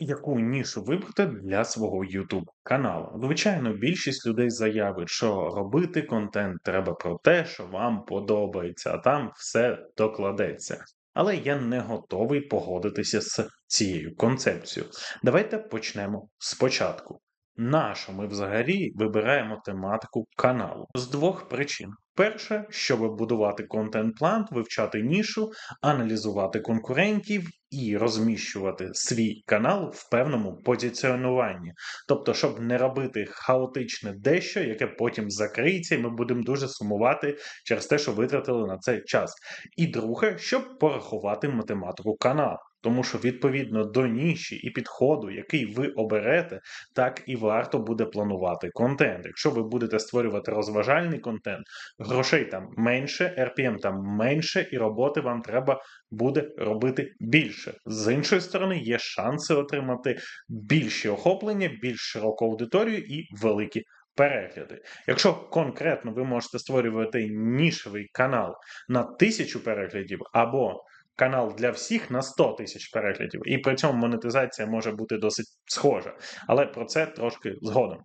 Яку нішу вибрати для свого YouTube каналу? Звичайно, більшість людей заявить, що робити контент треба про те, що вам подобається, а там все докладеться. Але я не готовий погодитися з цією концепцією. Давайте почнемо спочатку. Нащо ми взагалі вибираємо тематику каналу? З двох причин. Перше, щоб будувати контент-план, вивчати нішу, аналізувати конкурентів і розміщувати свій канал в певному позиціонуванні. Тобто, щоб не робити хаотичне дещо, яке потім закриється, і ми будемо дуже сумувати через те, що витратили на це час. І друге, щоб порахувати математику каналу. Тому що відповідно до ніші і підходу, який ви оберете, так і варто буде планувати контент. Якщо ви будете створювати розважальний контент, грошей там менше, RPM там менше, і роботи вам треба буде робити більше. З іншої сторони, є шанси отримати більші охоплення, більш широку аудиторію і великі. Перегляди. Якщо конкретно ви можете створювати нішевий канал на тисячу переглядів або канал для всіх на 100 тисяч переглядів, і при цьому монетизація може бути досить схожа. Але про це трошки згодом.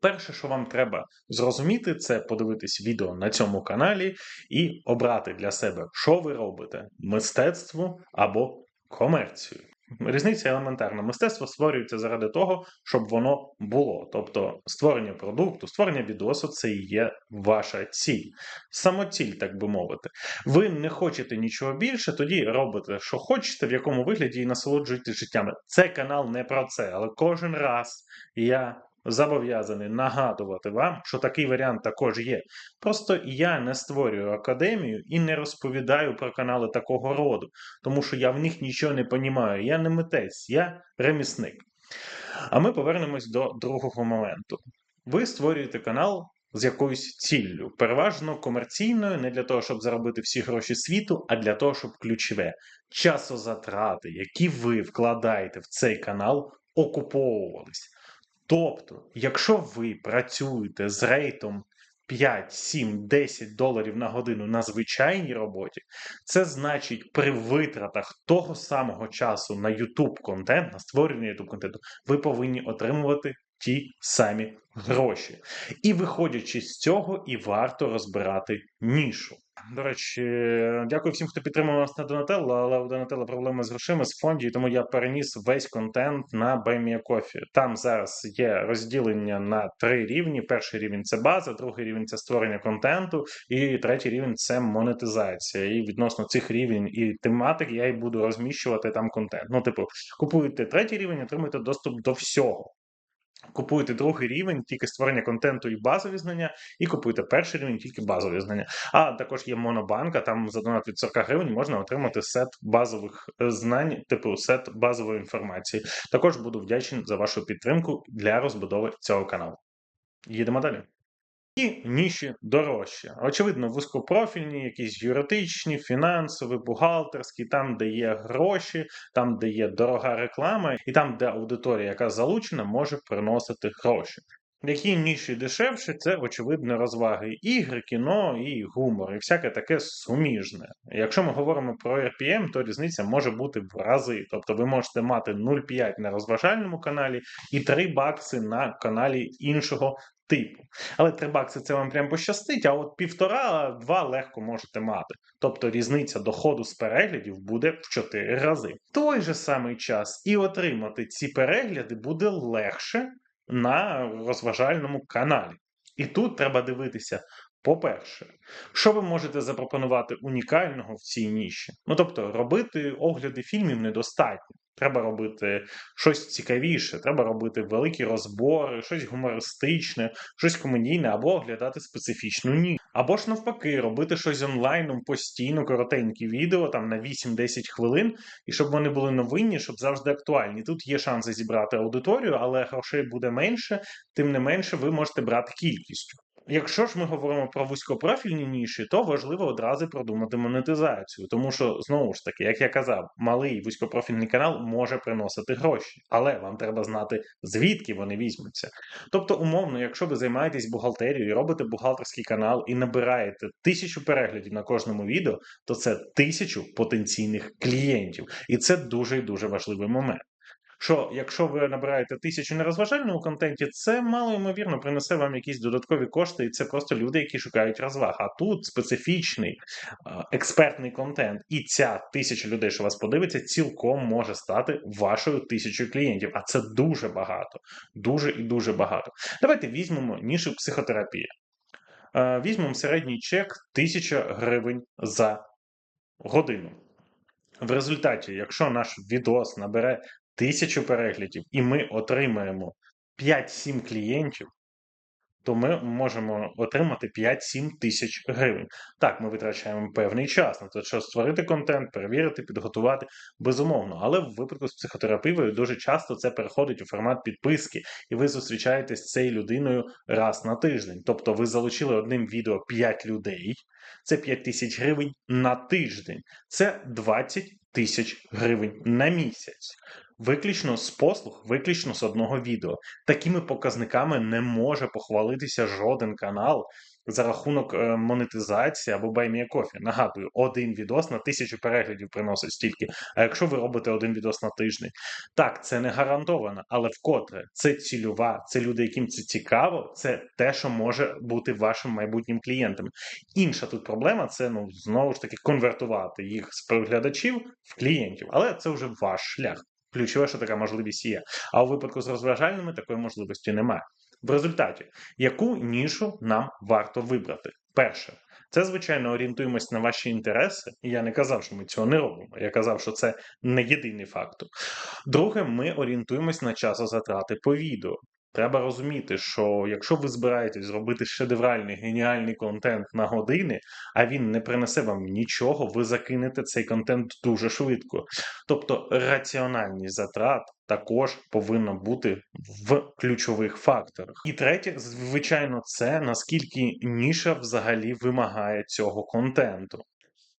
Перше, що вам треба зрозуміти, це подивитись відео на цьому каналі і обрати для себе, що ви робите: мистецтво або комерцію. Різниця елементарна. Мистецтво створюється заради того, щоб воно було. Тобто створення продукту, створення відосу це і є ваша ціль. Самоціль, так би мовити. Ви не хочете нічого більше, тоді робите, що хочете, в якому вигляді і насолоджуєтесь життями. Це канал не про це, але кожен раз я зобов'язаний нагадувати вам, що такий варіант також є. Просто я не створюю академію і не розповідаю про канали такого роду, тому що я в них нічого не понімаю. Я не митець, я ремісник. А ми повернемось до другого моменту. Ви створюєте канал. З якоюсь ціллю, переважно комерційною, не для того, щоб заробити всі гроші світу, а для того, щоб ключове часозатрати, які ви вкладаєте в цей канал, окуповувались. Тобто, якщо ви працюєте з рейтом 5, 7, 10 доларів на годину на звичайній роботі, це значить, при витратах того самого часу на YouTube контент, на створення YouTube контенту, ви повинні отримувати ті самі гроші. І виходячи з цього, і варто розбирати нішу. До речі, дякую всім, хто підтримав нас на Donatello, але у Donatello проблеми з грошима з фонді, тому я переніс весь контент на BuyMeACoffee. Там зараз є розділення на три рівні: перший рівень це база, другий рівень це створення контенту, і третій рівень це монетизація. І відносно цих рівень і тематик я і буду розміщувати там контент. Ну, типу, купуєте третій рівень, отримуєте доступ до всього. Купуєте другий рівень, тільки створення контенту і базові знання, і купуєте перший рівень, тільки базові знання. А також є монобанка, там за донат від 40 гривень можна отримати сет базових е, знань, типу сет базової інформації. Також буду вдячний за вашу підтримку для розбудови цього каналу. Їдемо далі. І ніші дорожчі. Очевидно, вузькопрофільні, якісь юридичні, фінансові, бухгалтерські, там, де є гроші, там, де є дорога реклама, і там, де аудиторія, яка залучена, може приносити гроші. Які ніші дешевші, це очевидно розваги ігри, кіно і гумор, і всяке таке суміжне. Якщо ми говоримо про RPM, то різниця може бути в рази. Тобто ви можете мати 0,5 на розважальному каналі і 3 бакси на каналі іншого типу. Але 3 бакси це вам прям пощастить, а от півтора-два легко можете мати. Тобто різниця доходу з переглядів буде в 4 рази. В той же самий час і отримати ці перегляди буде легше на розважальному каналі. І тут треба дивитися. По-перше, що ви можете запропонувати унікального в цій ніші? Ну тобто, робити огляди фільмів недостатньо. Треба робити щось цікавіше, треба робити великі розбори, щось гумористичне, щось комедійне, або оглядати специфічну ніч. Або ж навпаки, робити щось онлайном постійно, коротенькі відео там на 8-10 хвилин, і щоб вони були новинні, щоб завжди актуальні. Тут є шанси зібрати аудиторію, але грошей буде менше, тим не менше, ви можете брати кількістю. Якщо ж ми говоримо про вузькопрофільні ніші, то важливо одразу продумати монетизацію, тому що знову ж таки, як я казав, малий вузькопрофільний канал може приносити гроші, але вам треба знати, звідки вони візьмуться. Тобто, умовно, якщо ви займаєтесь бухгалтерією робите бухгалтерський канал і набираєте тисячу переглядів на кожному відео, то це тисячу потенційних клієнтів, і це дуже дуже важливий момент. Що якщо ви набираєте тисячу на розважальному контенті, це мало ймовірно принесе вам якісь додаткові кошти, і це просто люди, які шукають розваг. А тут специфічний експертний контент, і ця тисяча людей, що вас подивиться, цілком може стати вашою тисячою клієнтів. А це дуже багато, дуже і дуже багато. Давайте візьмемо нішу психотерапія. Е, Візьмемо середній чек 1000 гривень за годину. В результаті, якщо наш відос набере тисячу переглядів і ми отримаємо 5-7 клієнтів, то ми можемо отримати 5-7 тисяч гривень. Так, ми витрачаємо певний час на те, щоб створити контент, перевірити, підготувати, безумовно. Але в випадку з психотерапією дуже часто це переходить у формат підписки, і ви зустрічаєтесь з цією людиною раз на тиждень. Тобто ви залучили одним відео 5 людей, це 5 тисяч гривень на тиждень, це 20 тисяч гривень на місяць. Виключно з послуг, виключно з одного відео. Такими показниками не може похвалитися жоден канал за рахунок е, монетизації або байміякофі. Нагадую, один відос на тисячу переглядів приносить стільки. А якщо ви робите один відос на тиждень, так це не гарантовано, але вкотре це цільова, це люди, яким це цікаво, це те, що може бути вашим майбутнім клієнтом. Інша тут проблема це ну знову ж таки конвертувати їх з глядачів в клієнтів, але це вже ваш шлях. Ключове, що така можливість є. А у випадку з розважальними такої можливості немає. В результаті, яку нішу нам варто вибрати? Перше, це, звичайно, орієнтуємось на ваші інтереси, і я не казав, що ми цього не робимо. Я казав, що це не єдиний фактор. Друге, ми орієнтуємось на часозатрати по відео. Треба розуміти, що якщо ви збираєтесь зробити шедевральний геніальний контент на години, а він не принесе вам нічого, ви закинете цей контент дуже швидко. Тобто раціональність затрат також повинна бути в ключових факторах. І третє, звичайно, це наскільки ніша взагалі вимагає цього контенту.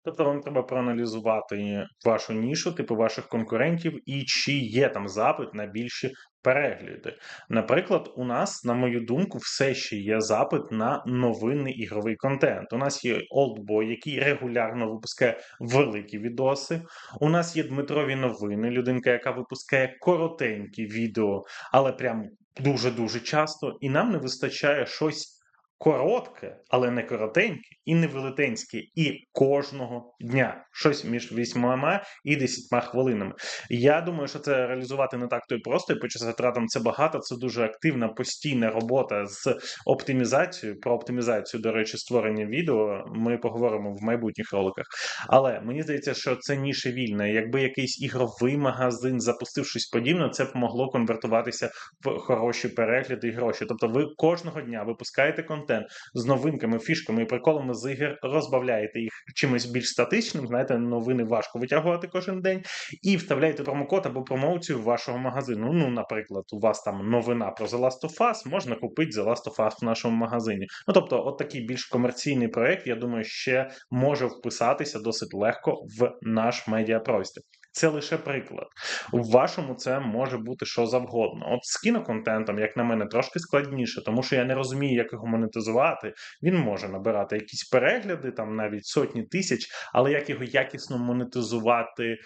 Тобто вам треба проаналізувати вашу нішу, типу ваших конкурентів, і чи є там запит на більші перегляди. Наприклад, у нас, на мою думку, все ще є запит на новинний ігровий контент. У нас є Oldboy, який регулярно випускає великі відоси. У нас є Дмитрові новини, людинка, яка випускає коротенькі відео, але прям дуже-дуже часто. І нам не вистачає щось коротке, але не коротеньке і не велетенське, і кожного дня. Щось між вісьмома і десятьма хвилинами. Я думаю, що це реалізувати не так то й просто, і по часотратам це багато. Це дуже активна постійна робота з оптимізацією. Про оптимізацію, до речі, створення відео ми поговоримо в майбутніх роликах. Але мені здається, що це ніше вільне. Якби якийсь ігровий магазин запустив щось подібне, це б могло конвертуватися в хороші перегляди і гроші. Тобто, ви кожного дня випускаєте контент з новинками, фішками і приколами з ігор, розбавляєте їх чимось більш статичним. Знаєте, новини важко витягувати кожен день, і вставляєте промокод або промоцію вашого магазину. Ну, наприклад, у вас там новина про The Last of Us, можна купити The Last of Us в нашому магазині. Ну тобто, от такий більш комерційний проект, я думаю, ще може вписатися досить легко в наш медіапростір. Це лише приклад. В вашому це може бути що завгодно. От з кіноконтентом, як на мене, трошки складніше, тому що я не розумію, як його монетизувати. Він може набирати якісь перегляди, там навіть сотні тисяч, але як його якісно монетизувати,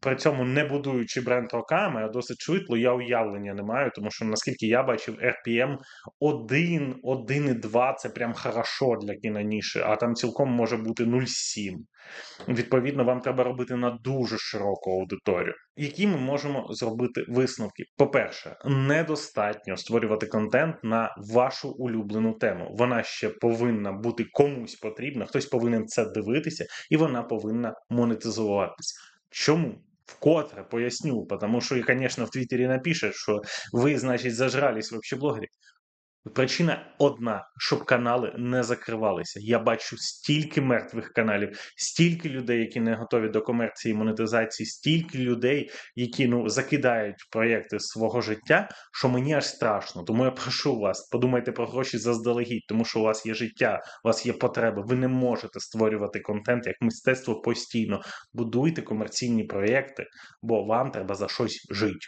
при цьому не будуючи бренд роками, а досить швидко, я уявлення не маю, тому що наскільки я бачив, RPM 1, 1,2 це прям хорошо для кіноніші, а там цілком може бути 0,7. Відповідно, вам треба робити на дуже широку аудиторію. Які ми можемо зробити висновки? По-перше, недостатньо створювати контент на вашу улюблену тему. Вона ще повинна бути комусь потрібна, хтось повинен це дивитися, і вона повинна монетизуватися. Чому? Вкотре поясню, тому що, звісно, в Твіттері напише, що ви, значить, зажрались вообще блогері. Причина одна, щоб канали не закривалися. Я бачу стільки мертвих каналів, стільки людей, які не готові до комерції і монетизації, стільки людей, які ну закидають проєкти свого життя, що мені аж страшно. Тому я прошу вас, подумайте про гроші заздалегідь, тому що у вас є життя, у вас є потреби. Ви не можете створювати контент як мистецтво постійно. Будуйте комерційні проєкти, бо вам треба за щось жити.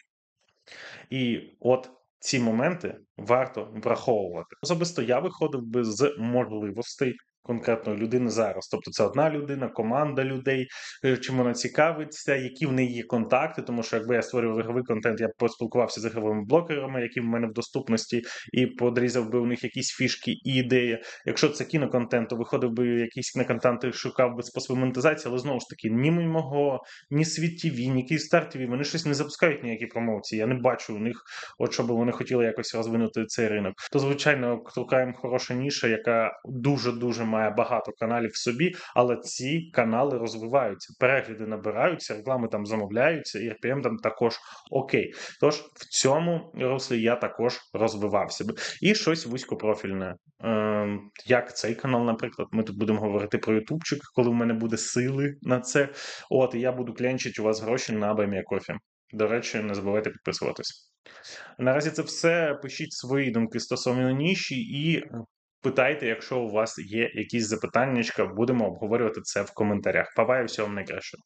І от ці моменти варто враховувати. Особисто я виходив би з можливостей конкретної людини зараз. Тобто це одна людина, команда людей, е, чим вона цікавиться, які в неї є контакти. Тому що якби я створював ігровий контент, я б поспілкувався з ігровими блогерами, які в мене в доступності, і подрізав би у них якісь фішки і ідеї. Якщо це кіноконтент, то виходив би якийсь кіноконтент і шукав би способи монетизації, але знову ж таки, ні мого, ні Світ ТВ, ні Київстар ТВ, вони щось не запускають ніякі промоції. Я не бачу у них, от щоб вони хотіли якось розвинути цей ринок. То звичайно, Крукаєм хороша ніша, яка дуже дуже має багато каналів в собі, але ці канали розвиваються, перегляди набираються, реклами там замовляються, і RPM там також окей. Тож в цьому руслі я також розвивався би. І щось вузькопрофільне. Е, як цей канал, наприклад, ми тут будемо говорити про Ютубчик, коли в мене буде сили на це. От і я буду клянчити у вас гроші на Баймія Кофі. До речі, не забувайте підписуватись. Наразі це все. Пишіть свої думки стосовно ніші і питайте, якщо у вас є якісь запитання, будемо обговорювати це в коментарях. Паваю, всього вам найкращого.